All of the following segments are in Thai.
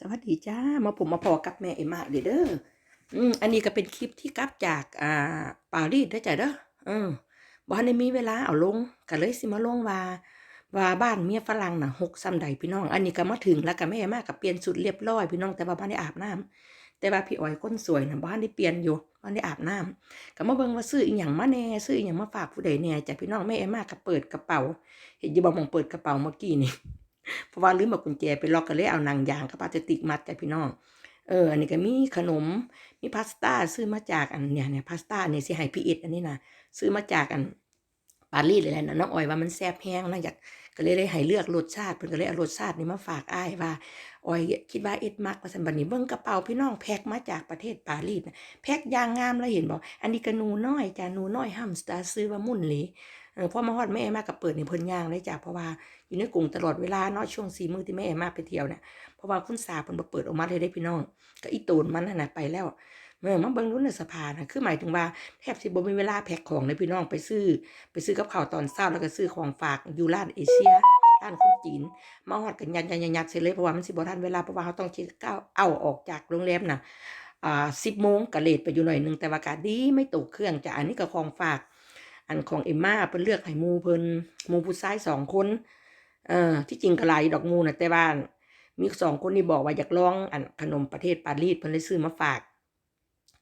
สวัสดีจ้า มาผมมาพอกับแม่เอ็มมาเด้อเด้ออืมอันนี้ก็เป็นคลิปที่กลับจากอ่าปารีสได้อจ้ะเด้ออืมบ่ทันได้มีเวลาเอาลงก็เลยสิมาลงว่าว่าบ้านเมียฝรั่งน่ะหกซ้ำใดพี่น้อง อันนี้ก็มาถึงแล้วก็แม่เอ็มมาก็เปลี่ยนชุดเรียบร้อยพี่น้องแต่ว่าบ่ทันได้อาบน้ำแต่ว่าพี่อ้อยคนสวยนะบ่ทันได้เปลี่ยนอยู่บ่ทันได้อาบน้ำก็มาเบิ่งว่าซื้ออีหยังมาแน่ซื้ออีหยังมาฝากผู้ใดแน่จ้ะพี่น้องแม่เอ็มมาก็เปิดกระเป๋า เห็นยู่บ่หมองเปิดกระเป๋าเมื่อกี้นี่ เพราะว่าลืมเอากุญแจไปล็อกก็เลยเอาหนังยางกับพลาสติกมัดกันพี่น้อง เออ อันนี้ก็มีขนม มีพาสต้าซื้อมาจากอันเนี่ยเนี่ยพาสต้าเนี่ยสิให้พี่เอ็ดอันนี้นะซื้อมาจากอันปารีสเลยแหละนะน้องออยว่ามันแซ่บแห้งนะอยากก็เลยได้ให้เลือกรสชาติเพิ่นก็เลยเอารสชาตินี้มาฝากอ้ายว่าออยคิดว่าเอ็ดมักว่าซั่นบันี้เบิ่งกระเป๋าพี่น้องแพ็คมาจากประเทศปารีสนะแพ็คยางงามแล้วเห็นบ่อันนี้ก็นูน้อยจ้ะหนูน้อยฮัมสเตอร์ซื้อว่ามุ่นหลี พ่อมาฮอดแม่มาก็เปิดนี่เพิ่นย่างเลยจ้ะเพราะว่าอยู่ในกรุงตลอดเวลาเนาะช่วงสี่มื้อที่แม่แอมมาไปเที่ยวเนี่ยเพราะว่าคุณสาเพิ่นบ่เปิดออกมาเลยได้พี่น้อง ก็อีตูนมันน่ะไปแล้วเมื่อมาเบิ่งรุ่นในสภานะคือหมายถึงว่าแทบสิบ่มีเวลาแพ็คของเลยพี่น้องไปซื้อ ไปซื้อกับข้าวตอนเช้าแล้วก็ซื้อของฝากอยู่ร้านเอเชียร้านคนจีนมาฮอดกันยันยันยันยัดเสร็จเลยเพราะว่ามันสิบ่ทันเวลาเพราะว่าเขาต้องคิดก้าวเอาออกจากโรงแรมน่ะอ่า10โมงก็เลทไปอยู่หน่อยหนึงแต่ว่ากาดีไม่ตกเครื่องจ้ะอันนี้ก็ของฝาก อันของเอมมาเพิ่นเลือกให้หมูเพิ่นหมูผู้ชายสองคนเออที่จริงก็หลายดอกมูนะแต่ว่ามีสองคนนี่บอกว่าอยากลองอันขนมประเทศปารีสเพิ่นเลยซื้อมาฝาก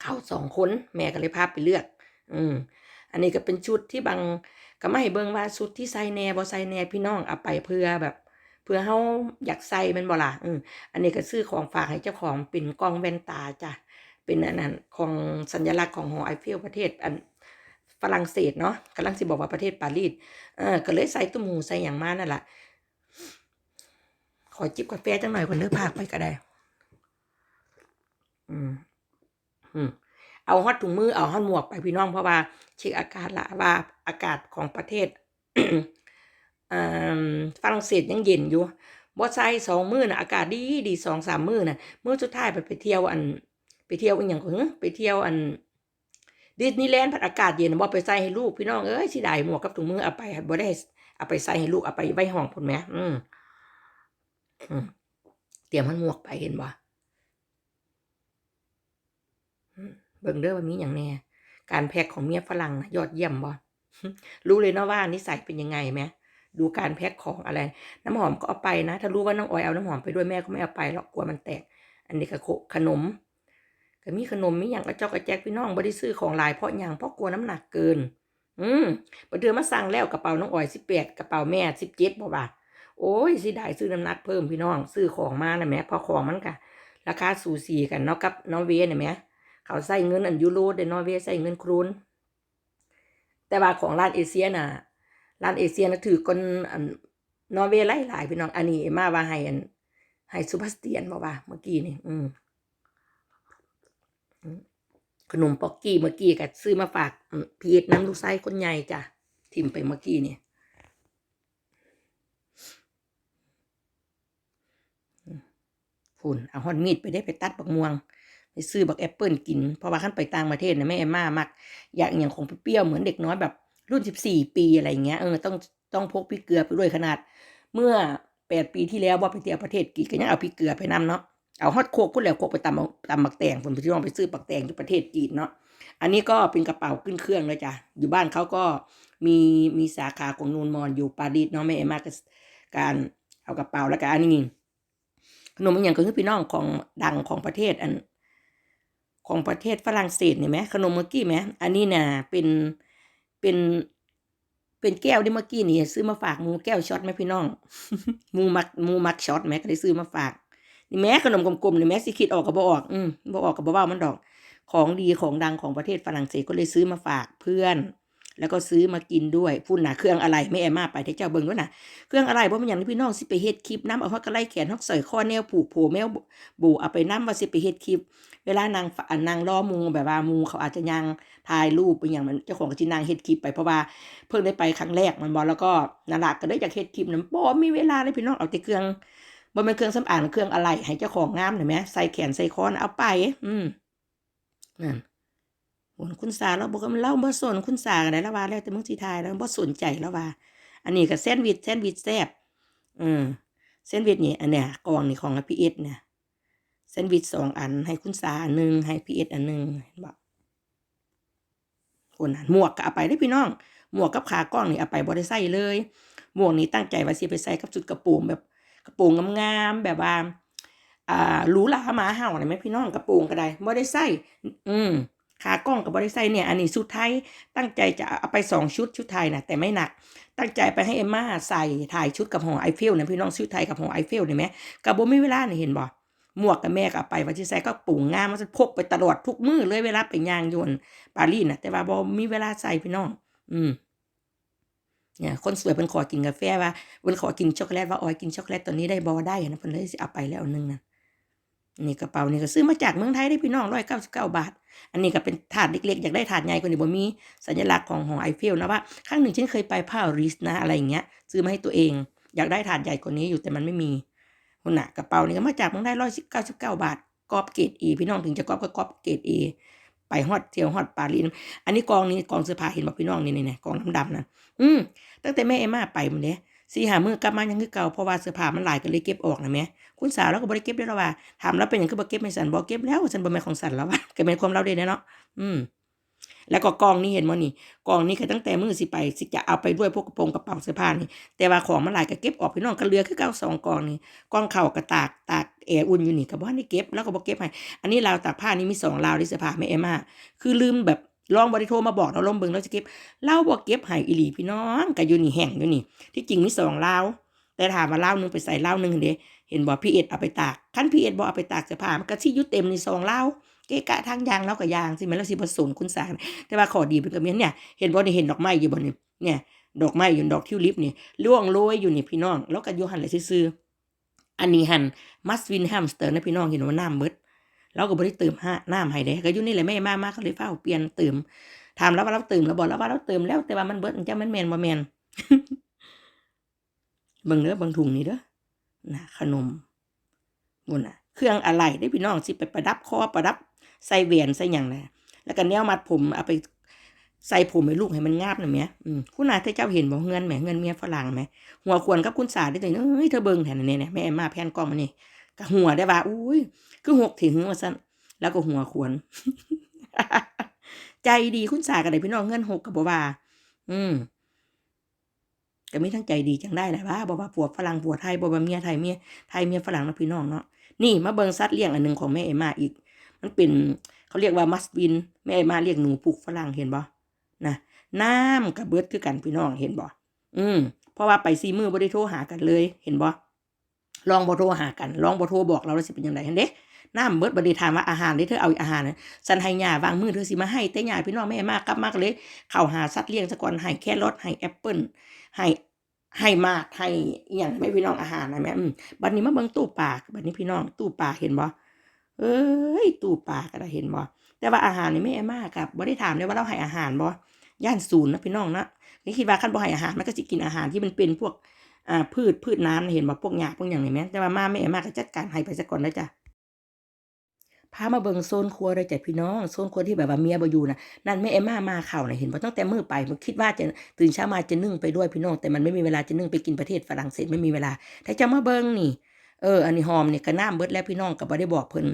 เขาสองคนแม่ก็เลยพาไปเลือก อืมอันนี้ก็เป็นชุดที่บางก็ไม่ให้เบิ่งว่าชุดที่ใส่แน่บ่ใส่แน่พี่น้องเอาไปเพื่อแบบเพื่อเฮาอยากใส่มันบ่ล่ะอืมอันนี้ก็ซื้อของฝากให้เจ้าของเป็นกล้องแว่นตาจ้ะ เป็นอันนั้นของสัญลักษณ์ของหอไอเฟลประเทศอัน ฝรั่งเศสเนาะกำลังสิบอกว่าประเทศปารีสเออก็เลยใส่ตุ้มหูใส่อย่างมานั่นแหละขอจิบกาแฟจังหน่อยคนเลือกภาคไปก็ได้ อืม อืม เอาฮอดถุงมือ เอาฮอดหมวกไปพี่น้องเพราะว่าเช็คอากาศละว่าอากาศของประเทศฝรั่งเศสยังเย็นอยู่บ่ใส่สองมื้อน่ะอากาศดีดีสองสามมื้อน่ะมื้อสุดท้ายไปไปเที่ยวอัน ไปเที่ยวอีหยังก็เหรอไปเที่ยวอัน ดิสนีย์แลนด์พัดอากาศเย็นบ่ไปใส่ให้ลูกพี่น้องเอ้ยสิได้หมวกกับถุงมือเอาไปบ่ได้เอาไปใส่ให้ลูกเอาไปไว้ห้องพุ่นแหมอืมอืมเตรียมมันหมวกไปเห็นบ่อืมเบิ่งเด้อว่ามีหยังแน่การแพ็คของเมียฝรั่งนะยอดเยี่ยมบ่รู้เลยเนาะว่านิสัยเป็นยังไงแหมดูการแพ็คของอะไร น้ำหอมก็เอาไปนะ ถ้ารู้ว่าน้องออยเอาน้ำหอมไปด้วยแม่ก็ไม่เอาไปหรอกกลัวมันแตก อันนี้ก็โคขนม ก็มีขนมมีหยังกระจอกกระแจกพี่น้องบ่ได้ซื้อของหลายเพราะหยังเพราะกลัวน้ำหนักเกิน อืมบ่เดือมาสั่งแล้วกระเป๋าน้องออย18กระเป๋าแม่17บ่บ่าโอ้ยสิได้ซื้อน้ำหนักเพิ่มพี่น้อง ซื้อของมาน่ะแมเพอของมันก็ราคาสูสีกันเนาะกับนอร์เวย์น่ะแหมเขาใส่เงินอันยูโรแต่นอร์เวย์ใส่เงินครูนแต่ว่าของร้านเอเชียน่ะร้านเอเชียน่ะถือคนอันนอร์เวย์หลายๆพี่น้องอันนี้มาว่าให้อันให้ซูเปอร์สเตียนบ่ว่าเมื่อกี้นี่อืม ขนมป๊อกกี้เมื่อกี้ก็ซื้อมาฝากพีเอ็ดน้ำลูกไส้คนใหญ่จ้ะทิมไปเมื่อกี้เนี่ยฝุ่นเอาฮอนมีดไปได้ไปตัดบักม่วง ไปซื้อบักแอปเปิลกิน เพราะว่าขั้นไปต่างประเทศนะแม่แอมมามัก อยากอย่างของเปรี้ยวเหมือนเด็กน้อยแบบรุ่นสิบสี่ปีอะไรอย่างเงี้ยเออต้องต้องพกพริกเกลือไปด้วยขนาด เมื่อแปดปีที่แล้วว่าไปเที่ยวประเทศกีก็ยังเอาพริกเกลือไปนำเนาะ เอาฮอตโคกพุ่นแล้วโคกไปตำเอาตำบักแตงผมไปที่ลองไปซื้อบักแตงที่ประเทศจีนเนาะอันนี้ก็เป็นกระเป๋าขึ้นเครื่องเลยจ้ะอยู่บ้านเขาก็มีมีสาขาของนูนมอนอยู่ปารีสเนาะแม่เอ็มากการเอากระเป๋าแล้วก็อันนี้ขนมอย่างก็คือพี่น้องของดังของประเทศอัน ของประเทศฝรั่งเศสเนี่ยไหมขนมเมื่อกี้ไหมอันนี้น่ะเป็นเป็นเป็นแก้วที่เมื่อกี้นี่ซื้อมาฝากมูแก้วช็อตไหมพี่น้องมูมักมูมักช็อตไหมก็ได้ซื้อมาฝาก นี่แม้ขนมกลมๆนี่แม้สิคิดออกก็บ่ออก อืมบ่ออกก็บ่เว้ามันดอก ของดีของดังของประเทศฝรั่งเศสก็เลยซื้อมาฝากเพื่อน แล้วก็ซื้อมากินด้วยพุ่นน่ะเครื่องอะไรแม่แอมมาไปที่เจ้าเบิ่งด้วยน่ะเครื่องอะไรบ่เป็นหยังที่พี่น้องสิไปเฮ็ดคลิปนํเอาฮอดกระไลแขนฮอกใส่ข้อแนวผูกโผแมวบูเอาไปนํว่าสิไปเฮ็ดคลิป เวลานางนางล้อมูแบบว่ามูเขาอาจจะยังถ่ายรูปเป็นอย่างมันเจ้าของก็สินางเฮ็ดคลิปไปเพราะว่าเพิ่งได้ไปครั้งแรกมันบ่แล้วก็นั่นล่ะก็เลยอยากเฮ็ดคลิปนั้นบ่มีเวลาเลยพี่น้องเอาแต่เครื่อง บ่แม่นเครื่องสำอางเครื่องอะไรให้เจ้าของงามเห็นไหมใส่แขนใส่คอนเอาไป อืมนั่นโหนคุณสาเราบอกว่ามันเล่าบ่สนคุณสากันได้แล้วว่าแล้วแต่มึงสิทายแล้วบ่สนใจแล้วว่า อันนี้ก็แซนวิชแซนวิชแซบอืมแซนวิชนี่อันเนี้ยกองนี่ของพี่เอ็ดเนี่ยแซนวิชสองอัน ให้คุณสาอันหนึ่งให้พีเอสอันหนึ่งเห็นบ่คนนั้นหมวกก็เอาไปได้พี่น้อง หมวกกับขากล้องนี่เอาไปบ่ได้ใส่เลย หมวกนี้ตั้งใจว่าสิไปใส่กับชุดกระโปรงแบบ กระโปรงงามๆแบบว่าอ่าหรูหราหมาเห่าน่ะแม่พี่น้องกระโปรงก็ได้บ่ได้ใส่อืมขากล้องก็บ่ได้ใส่เนี่ย อันนี้ชุดไทย ตั้งใจจะเอาไปสองชุดชุดไทยนะแต่ไม่หนัก ตั้งใจไปให้เอมม่าใส่ถ่ายชุดกับหอไอเฟลนะพี่น้องชุดไทยกับหอไอเฟลเห็นไหมกับโบไม่เวลาเนี่ยเห็นบ่หมวกกับแม่ก็เอาไปว่าที่ใส่ก็ปุ่งงามมันจะพกไปตลอดทุกมือเลยเวลาไปย่างยวนปารีสนะแต่ว่าบ่มีเวลาใส่พี่น้อง อืม เนี่ยคนสวยเพิ่นขอกินกาแฟว่าเพิ่นขอกินช็อกโกแลตว่าออยกินช็อกโกแลตตัวนี้ได้บ่ได้นะเพิ่นเลยสิเอาไปแล้วนหนึงนะนี่กระเป๋านี่ก็ซื้อมาจากเมืองไทยได้พี่น้อง199บเก้าบาท อันนี้ก็เป็นถาดเล็กๆ อยากได้ถาดใหญ่กว่านี้บ่มีสัญลักษณ์ของหอไอเฟลนะว่าครั้งหนึ่งฉันเคยไปปารีสนะอะไรอย่างเงี้ย ซื้อมาให้ตัวเอง อยากได้ถาดใหญ่กว่านี้อยู่แต่มันไม่มีหุ่นน่ะกระเป๋านี่ก็มาจากเมืองไทย199บเก้าบาทกอบเกรด E พี่น้องถึงจะกอบก็กอบเกรด A ไปฮอดเที่ยวฮอดปารีสอันนี้กองนี้กองเสื้อผ้าเห็นบ่พี่น้องนี่นี่กองดำๆนะอืมตั้งแต่แม่เอมมาไปมันเนี้ยสี่หามือกลับมายังคือเก่าเพราะว่าเสื้อผ้ามันหลายก็เลยเก็บออกนะแม่คุณสาวเราก็บ่ได้เก็บได้แล้วว่าถามแล้วเป็นอย่างคือบ่เก็บไม่สันบ่เก็บแล้วสันบ่แม่ของสันแล้วว่าก็เป็นความเราเด้เนาะอืม แล้วก็กองนี้เห็นบ่นี่กองนี้ก็ตั้งแต่มือสิไปสิจะเอาไปด้วยพวกกระโปรงกระเป๋าเสื้อผ้านี่แต่ว่าของมันหลายก็เก็บออกพี่น้องก็เหลือคือเก่าสองกองนี่กองเข่าก็ตากตากแอร์อุ่นอยู่นี่ก็บ่ได้เก็บแล้วก็บ่เก็บให้อันนี้ราวตากผ้านี่มีสองราวที่เสื้อผ้าแม่เอมาคือลืมแบบลองบ่ได้โทรมาบอกเราลองเบิงเราจะเก็บเล่าบอกเก็บให้อีหลีพี่น้องก็อยู่นี่แห้งอยู่นี่ ที่จริงมีสองเล่าวแต่ถามว่าเล่าวหนึงไปใส่เล่าวหนึงเด้เห็นบอกพี่เอ็ดเอาไปตากคันพี่เอ็ดบอกเอาไปตากเสื้อผ้ามันก็สิอยู่เต็มในสองเล่า เกะกะทางยางแล้วก็ยางสิมันแล้วสิผสมคุณสารแต่ว่าขอดีเป็นกระเมียนเนี่ยเห็นบ่นี่เห็นดอกไม้อยู่บ่นี่เนี่ยดอกไม้อยู่ดอกทิวลิปนี่ล่วงโรยอยู่นี่พี่น้อง แล้วก็อยู่หันเลยซื่ออันนี้หันมัสวินแฮมสเตอร์นะพี่น้องเห็นว่าน้ำเบิดเราก็บ่ได้เติมห้าน้ำให้เด้ก็อยู่นี่แหละแม่มามาก็เลยเฝ้าเปลี่ยนเติมถามแล้วว่าเราเติมแล้วบอกแล้วว่าเราเติมแล้วแต่ว่ามันเบิดจะมันแมนบ่แมนเบิ่งเด้อเบิ่งถุงนี่เด้อนะขนมบุญน่ะ เครื่องอะไรได้พี่น้องสิไปประดับคอประดับ ใส่แหวนใส่หยังนะแล้วก็แนวมัดผมเอาไปใส่ผมให้ลูกให้มันงาบหน่ะแหมคุณนายเธอเจ้าเห็นบ่เงินแหมเงินเมียฝรั่งแหมหัวควรกับคุณสาได้แต่เอ้ยเธอเบิ่งแทนนี่เนี่ยแม่มาแผ่นกล้องมานี่ก็หัวได้ว่าอุ้ยคือหกถึงว่าซั่นแล้วก็หัวควรใจดีคุณสากันได้พี่น้องเงินหกกับบ่ว่าอืมก็มีทั้งใจดีจังได้แหละว่าบ่ว่าผัวฝรั่งผัวไทยบ่ว่าเมียไทยเมียไทยเมียฝรั่งนะพี่น้องเนาะนี่มาเบิ่งสัตว์เลี้ยงอันหนึ่งของแม่เอมมาอีก มันเป็นเขาเรียกว่ามัสบิน แม่เอมมาเรียกหนูปลูกฝรั่งเห็นบ่นะน้ำกับเบิร์ดคือกันพี่น้องเห็นบ่อืมเพราะว่าไปซีมือบ่ได้โทรหากันเลยเห็นบ่ลองบ่โทรหากัน ลองบ่โทรบอกเราแล้วสิเป็นจังไดเห็นเด้น้ำเบิดบ่ได้ถามว่าอาหารด้เธอเอาอาหารน่ะสันให้ยาวางมือเธอสิมาให้แต่ยาพี่น้องแม่มากกลับมากเลยเข้าหาสัตว์เลี้ยงซะก่อนให้แครอทให้แอปเปิ้ลให้ให้มากให้อย่างไม่พี่น้องอาหารนะแม่อืมบัดนี้มาเบิ่งตู้ปลาบัดนี้พี่น้องตู้ปลาเห็นบ่ เอ้ยตู้ปลาก็ได้เห็นบ่แต่ว่าอาหารนี่แม่แอมมากครับบ่ได้ถามเลยว่าเราให้อาหารบ่ย่านศูนย์นะพี่น้องนะนี่คิดว่าคันบ่ให้อาหารมันก็สิกินอาหารที่มันเป็นพวกอ่าพืชพืชน้ำเห็นบ่พวกหญ้าพวกหยังนี่แม่แต่ว่ามาแม่แอมมาก็จัดการให้ไปซะก่อนแล้วจ้ะพามาเบิ่งโซนครัวเลยจ้ะพี่น้องโซนครัวที่แบบว่าเมียบอยู่นะนั่นแม่เอมมามาเข่าน่ะเห็นบ่ตั้งแต่มื้อไปมันคิดว่าจะตื่นเช้ามาจะนึ่งไปด้วยพี่น้องแต่มันไม่มีเวลาจะนึ่งไปกินประเทศฝรั่งเศสไม่มีเวลาถ้าจะมาเบิ่งนี่ เอออันนี้หอมเนี่ยก็น้ำเบิดแล้วพี่น้องก็บ่ได้บอกเพิ่น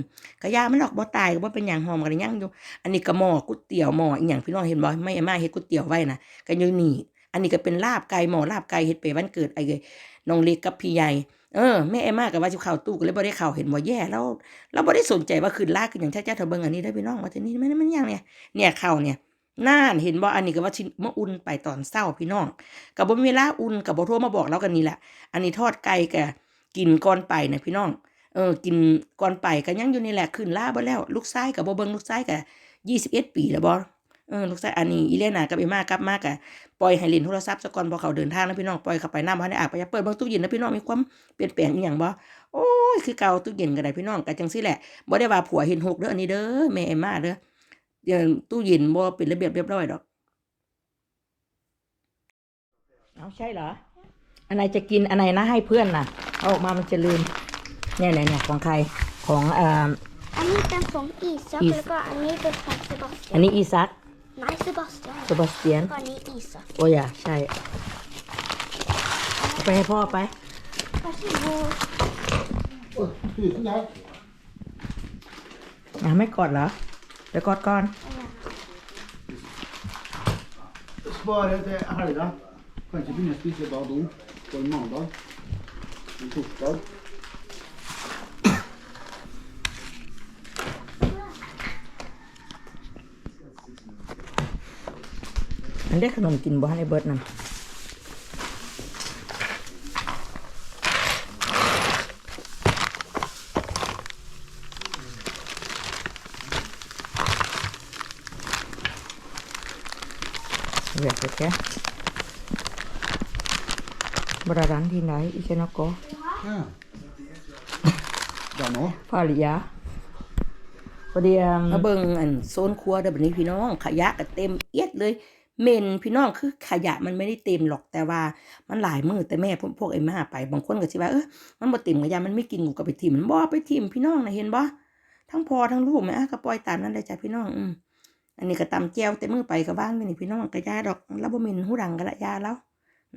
ก็ยามันดอกบ่ตายก็บ่เป็นหยังหอมก็ได้ยังอยู่ อันนี้ก็หม้อก๋วยเตี๋ยวหม้ออีหยังพี่น้องเห็นบ่แม่มาเฮ็ดก๋วยเตี๋ยวไว้นะก็อยู่นี่ อันนี้ก็เป็นลาบไก่หม้อลาบไก่เฮ็ดไปวันเกิดไอ้น้องเล็กกับพี่ใหญ่เออแม่เอมมาก็ว่าสิเข้าตู้ก็เลยบ่ได้เข้าเห็นบ่แย่แล้วเราบ่ได้สนใจว่าขึ้นลากขึ้นอย่างแท้ๆเธอเบิ่งอันนี้ได้พี่น้องว่าทีนี้มันมันยังเนี่ยเนี่ยเข้าเนี่ยน่านเห็นบ่อันนี้ก็ว่าสิมาอุ่นไปตอนเช้าพี่น้องก็บ่มีเวลาอุ่นก็บ่โทรมาบอกเรากันนี่แหละ อันนี้ทอดไก่ก็ กินก่อนไปนะพี่น้องเออกินก่อนไปก็ยังอยู่นี่แหละขึ้นลาบ่แล้ว ลูกชายก็บ่เบิ่งลูกชายก็21ปีแล้วบ่เออลูกชายอันนี้อีเลน่ากับเอมากลับมาก็ปล่อยให้เล่นโทรศัพท์ซะก่อนพอเขาเดินทางนะพี่น้องปล่อยเข้าไปน้ำบ่ได้อาบไปเปิดเบิ่งตู้เย็นนะพี่น้องมีความเปลี่ยนแปลงอีหยังบ่โอ้ยคือเก่าตู้เย็นก็ได้พี่น้องก็จังซี่แหละบ่ได้ว่าผัวเห็นหกเด้ออันนี้เด้อแม่เอมมาเด้อเดี๋ยวตู้เย็นบ่เป็นระเบียบเรียบร้อยดอกเอาใช่เหรอ อันไหนจะกินอันไหนนะให้เพื่อนน่ะเอาออกมามันจะลืม เนี่ยเนี่ยเนี่ยของใครของเอ่ออันนี้เป็นของอีซักอีสแล้วก็อันนี้เป็นของเซบาสเตียอันนี้อีซักนายเซบาสเตียนเซบาสเตียนก็อันนี้อีซักโอ้ยอะใช่เอาไปให้พ่อไปก็ที่บู Oh, tusen takk. ยังไม่กดเหรอเดี๋ยวกดก่อน Spare til helga. Kanskje begynne å spise da nå, på en mandag. En torsdag. มันได้ขนมกิ นบ่ให้ในเบิร์ดนั่นเวียดเลยแก บรารันที่ไหนอีเชนโก Ja. Da nå? ภาริยาพอดีมาเบิ่งอันโซนครัวเด้อบัดนี้พี่น้องขยะก็เต็มเอียดเลยเหม็นพี่น้องคือขยะมันไม่ได้เต็มหรอกแต่ว่ามันหลายมือแต่แม่พวกพวกไอ้มาไปบางคนก็สิว่าเออมันบ่เต็มขยะมันไม่กินกูก็ไปทิ่มมันบ่ไปทิ่มพี่น้องนะเห็นบ่ทั้งพอทั้งลูกแม่อะก็ปล่อยตามนั้นเลยจ้ะพี่น้องอืมอันนี้ก็ตำแจวแต่มือไปก็ว่างอยู่นี่พี่น้องก็ยาดอกแล้วบ่เหม็นหูดังก็ละยาแล้ว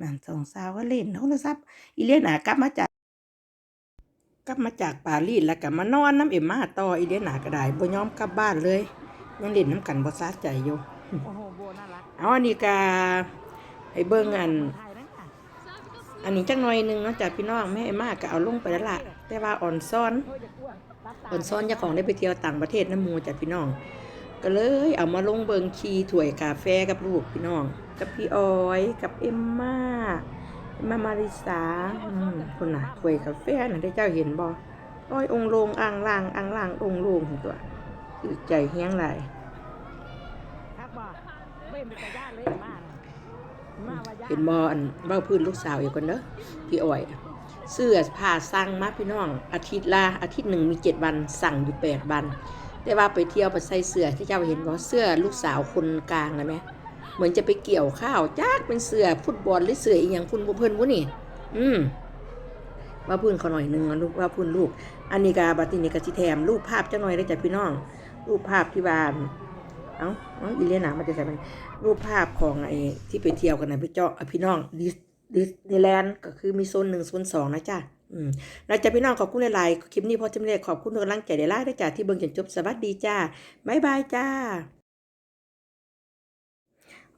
นั่นสองสาวก็เล่นโทรศัพท์อีเล่นน่ะกลับมาจาก กลับมาจากปารีสแล้วก็มานอนน้ำเอ็มมาต่ออีเดนหนากระไดบ่ยอมกลับบ้านเลยยังเล่นน้ำกันบ่ซาใจอยู่โอ้โหโบน่ารักเอาอันนี้ก็ให้เบิ่งอันถ่ายนั่นค่ะอันนี้จังหน่อยหนึงเนาะจากพี่น้องแม่เอ็มมาก็เอาลงไปแล้วล่ะแต่ว่าอ่อนซ้อนโอ้ยจะกลัวรับตาอ่อนซ้อนเจ้าของได้ไปเที่ยวต่างประเทศน้ำหมูจากพี่น้อง ก็เลยเอามาลงเบิงคีถ้วยกาแฟกับลูกพี่น้อง กับพี่ออยกับเอ็มมาเอ็มมามาริสาคนน่ะถ้วยกาแฟน่ะได้เจ้าเห็นบ่อ้อยองลงอ่างล่างอ่างล่างองลงตัวคือใจเฮียงหลายทักบ่เบ้มเป็นตาญาติเลยมาเห็นบ่อันเบ้าพื้นลูกสาวอีกคนเด้อพี่อ้อยเสื้อผ้าสั่งมาพี่น้อง อาทิตย์ละอาทิตย์หนึ่งมีเจ็ดวันสั่งอยู่แปดวัน แต่ว่าไปเที่ยวไปใส่เสื้อที่เจ้าเห็นว่าเสื้อลูกสาวคนกลางนะไหม เหมือนจะไปเกี่ยวข้าวจ้ากเป็นเสือฟุตบอลหรือเสืออีหยังพุ่นเพิ่นวุ้นี่ อืมว่าพื้นเขาหน่อยหนึงลูกว่าพื้นลูก อันนี้กาบัตินี้กสิแถมรูปภาพเจ้าหน่อยได้จากพี่น้อง รูปภาพที่บ้าน เอ้าเอ้าอีเลียนามันจะใส่มันรูปภาพของไอ้ที่ไปเที่ยวกันนะพี่เจ้าพี่น้องดิสดิสนีย์แลนด์ก็คือมีโซนหนึ่งโซนสองนะจ้ะอืมเราจะพี่น้องขอบคุณหลายๆคลิปนี้พอจำเลยขอบคุณทุกกำลังใจได้ล่าด้จ้าที่เบิ่งจนจบสวัสดีจ้าบ๊ายบายจ้า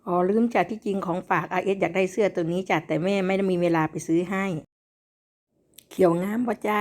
อ๋อลืมจัดที่จริงของฝากอาเอสอยากได้เสื้อตัวนี้จัดแต่แม่ไม่ได้มีเวลาไปซื้อให้ เขียวงามป่ะจ้า